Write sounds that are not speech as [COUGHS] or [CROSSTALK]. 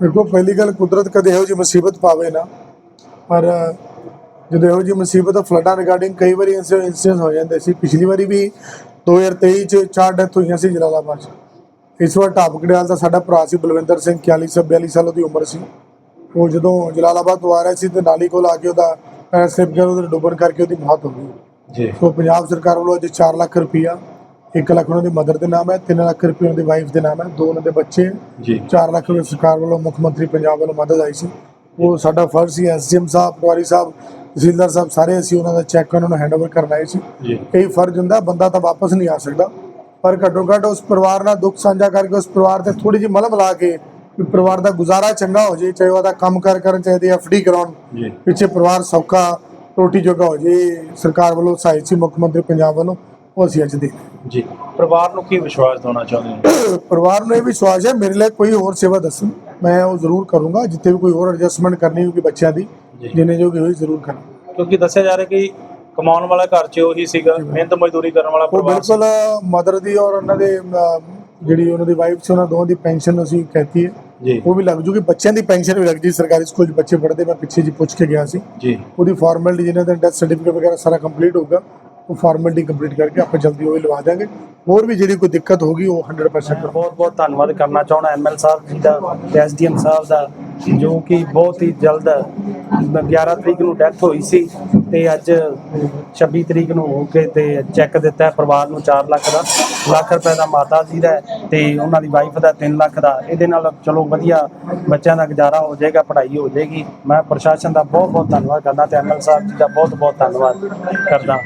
ਦੇਖੋ ਪਹਿਲੀ ਗੱਲ ਕੁਦਰਤ ਕਦੇ ਇਹੋ ਜਿਹੀ ਮੁਸੀਬਤ ਪਾਵੇ ਨਾ ਪਰ ਜਦੋਂ ਇਹੋ ਜਿਹੀ ਮੁਸੀਬਤ ਫਲੱਡਾਂ ਰਿਗਾਰਡਿੰਗ ਕਈ ਵਾਰੀ ਇਨਸੀਡੈਂਟ ਹੋ ਜਾਂਦੇ ਸੀ। ਪਿਛਲੀ ਵਾਰੀ ਵੀ 2023 ਚ ਚਾਰ ਡੈਥ ਹੋਈਆਂ ਸੀ ਜਲਾਲਾਬਾਦ 'ਚ। ਇਸ ਵਾਰ ਢਾਬਕੜਿਆਲ ਦਾ ਸਾਡਾ ਭਰਾ ਸੀ ਬਲਵਿੰਦਰ ਸਿੰਘ 41 ਸੇ 42 ਸਾਲ ਦੀ ਉਮਰ ਸੀ। ਉਹ ਜਦੋਂ ਜਲਾਲਾਬਾਦ ਤੋਂ ਆ ਰਿਹਾ ਸੀ ਤੇ ਨਾਲੀ ਕੋਲ ਆ ਕੇ ਉਹਦਾ ਪੈਰ ਸਲਿਪ ਗਿਆ ਉਹਦੇ ਡੁੱਬਣ ਕਰਕੇ ਉਹਦੀ ਮੌਤ ਹੋ ਗਈ। ਜੀ। ਸੋ ਪੰਜਾਬ ਸਰਕਾਰ ਵੱਲੋਂ ਅੱਜ 4 ਲੱਖ ਰੁਪਈਆ 1 ਲੱਖ ਉਹਨਾਂ ਦੀ ਮਦਰ ਦੇ ਨਾਮ ਹੈ 3 ਲੱਖ ਰੁਪਏ ਉਹਨਾਂ ਦੀ ਵਾਈਫ ਦੇ ਨਾਮ ਹੈ ਦੋ ਉਹਨਾਂ ਦੇ ਬੱਚੇ ਹੈ। ਜੀ। 4 ਲੱਖ ਰੁਪਏ ਸਰਕਾਰ ਵੱਲੋਂ ਮੁੱਖ ਮੰਤਰੀ ਪੰਜਾਬ ਵੱਲੋਂ ਮਦਦ ਆਈ ਸੀ। ਉਹ ਸਾਡਾ ਫਰਜ਼ ਸੀ ਐਸਡੀਐਮ ਸਾਹਿਬ ਪਟਵਾਰੀ ਸਾਹਿਬ ਤਹਿਸੀਲਦਾਰ ਸਾਹਿਬ ਸਾਰੇ ਅਸੀਂ ਉਹਨਾਂ ਦਾ ਚੈੱਕ ਉਹਨਾਂ ਨੂੰ ਹੈਂਡਓਵਰ ਕਰਨ ਆਏ ਸੀ। ਕਈ ਫਰਜ਼ ਹੁੰਦਾ ਬੰਦਾ ਤਾਂ ਵਾਪਸ ਨਹੀਂ ਆ ਸਕਦਾ। ਪਰ ਘੱਟੋ ਘੱਟ ਉਸ ਪਰਿਵਾਰ ਨਾਲ ਦੁੱਖ ਸਾਂਝਾ ਕਰਕੇ ਉਸ ਪਰਿਵਾਰ ਤੇ ਥੋੜੀ ਜਿਹੀ ਮਲਮ ਲਾ ਕੇ ਵੀ ਪਰਿਵਾਰ ਦਾ ਗੁਜ਼ਾਰਾ ਚੰਗਾ ਹੋ ਜੇ ਚਾਹੇ ਉਹਦਾ ਕੰਮ ਕਾਰ ਕਰਨ ਚਾਹੀਦੇ ਐਫਡੀ ਕਰਾਉਣ। ਜੀ। ਪਿੱਛੇ ਪਰਿਵਾਰ ਸੌਖਾ ਰੋਟੀ ਜੋਗਾ ਹੋ ਜੇ ਸਰਕਾਰ ਵੱਲੋਂ ਸਹਾਇਤਾ ਸੀ ਮੁੱਖ ਮੰਤਰੀ ਪੰਜਾਬ ਵੱਲੋਂ ਉਹ ਅਸੀਂ ਅੱਜ ਦੇ ਜੀ। ਪਰਿਵਾਰ ਨੂੰ ਕੀ ਵਿਸ਼ਵਾਸ ਦਿਵਾਉਣਾ ਚਾਹੁੰਦੇ ਹੋ? [COUGHS] ਪਰਿਵਾਰ ਨੂੰ ਇਹ ਵਿਸ਼ਵਾਸ ਹੈ ਮੇਰੇ ਲਈ ਕੋਈ ਹੋਰ ਸੇਵਾ ਦੱਸਣ। ਮੈਂ ਉਹ ਜ਼ਰੂਰ ਕਰੂੰਗਾ ਜਿੱਥੇ ਵੀ ਕੋਈ ਹੋਰ ਐਡਜਸਟਮੈਂਟ ਕਰਨੀ ਹੋਊਗੀ ਬੱਚਿਆਂ ਦੀ। ਜਿੰਨੇ ਜੋਗੀ ਹੋਈ ਜ਼ਰੂਰ ਕਰਾਂਗਾ। ਕਿਉਂਕਿ ਦੱਸਿਆ ਜਾ ਰਿਹਾ ਕਿ ਕਮਾਉਣ ਵਾਲਾ ਘਰ 'ਚ ਉਹੀ ਸੀਗਾ ਮਿਹਨਤ ਮਜ਼ਦੂਰੀ ਕਰਨ ਵਾਲਾ ਉਹ ਪਰਿਵਾਰ ਸੀ। ਬਿਲਕੁਲ ਮਦਰ ਦੀ ਔਰ ਉਹਨਾਂ ਦੇ ਅਹ, ਜਿਹੜੀ ਉਹਨਾਂ ਦੀ ਵਾਈਫ ਸੀ ਉਹਨਾਂ ਦੋਵਾਂ ਦੀ ਪੈਨਸ਼ਨ ਅਸੀਂ ਕਹਿਤੀ ਹੈ। ਜੀ। ਉਹ ਵੀ ਲੱਗ ਜੂਗੀ ਬੱਚਿਆਂ ਦੀ ਪੈਨਸ਼ਨ ਵੀ ਲੱਗਦੀ ਸਰਕਾਰੀ ਸਕੂਲ 'ਚ ਬੱਚੇ ਪੜ੍ਹਦੇ ਮੈਂ ਪਿੱਛੇ ਜੀ ਪੁੱਛ ਕੇ ਗਿਆ ਸੀ। ਜੀ। ਉਹਦੀ ਫਾਰਮੈਲਿਟੀ ਜਿਹਨਾਂ ਦਾ ਡੈਥ ਸਰਟੀਫਿਕੇਟ ਵਗੈਰਾ ਸਾਰਾ ਕੰਪਲੀਟ ਹੋਊਗਾ। ਉਹ ਫਾਰਮੈਲਿਟੀ ਕੰਪਲੀਟ ਕਰਕੇ ਆਪਾਂ ਜਲਦੀ ਉਹ ਵੀ ਲਵਾ ਦਿਆਂਗੇ। ਹੋਰ ਵੀ ਜਿਹੜੀ ਕੋਈ ਦਿੱਕਤ ਹੋਗੀ ਉਹ 100% ਕਰਾਂਗੇ। ਬਹੁਤ ਬਹੁਤ ਧੰਨਵਾਦ ਕਰਨਾ ਚਾਹੁੰਦਾ ਐਮਐਲ ਸਾਹਿਬ ਜੀ ਦਾ ਐਸਡੀਐਮ ਸਾਹਿਬ ਦਾ ਜੋ ਕਿ ਬਹੁਤ ਹੀ ਜਲਦ 11 ਤਰੀਕ ਨੂੰ ਡੈਥ ਹੋਈ ਸੀ ਤੇ ਅੱਜ 26 ਤਰੀਕ ਨੂੰ ਹੋ ਕੇ ਤੇ ਚੈੱਕ ਦਿੱਤਾ ਪਰਿਵਾਰ ਨੂੰ 4 ਲੱਖ ਦਾ ਲੱਖ ਰੁਪਏ ਦਾ ਮਾਤਾ ਜੀ ਦਾ ਤੇ ਉਹਨਾਂ ਦੀ ਵਾਈਫ ਦਾ 3 ਲੱਖ ਦਾ। ਇਹਦੇ ਨਾਲ ਚਲੋ ਵਧੀਆ ਬੱਚਿਆਂ ਦਾ ਗੁਜ਼ਾਰਾ ਹੋ ਜਾਏਗਾ ਪੜ੍ਹਾਈ ਹੋ ਜਾਏਗੀ। ਮੈਂ ਪ੍ਰਸ਼ਾਸਨ ਦਾ ਬਹੁਤ ਬਹੁਤ ਧੰਨਵਾਦ ਕਰਦਾ ਤੇ ਐਮਐਲ ਸਾਹਿਬ ਜੀ ਦਾ ਬਹੁਤ ਬਹੁਤ ਧੰਨਵਾਦ ਕਰਦਾ।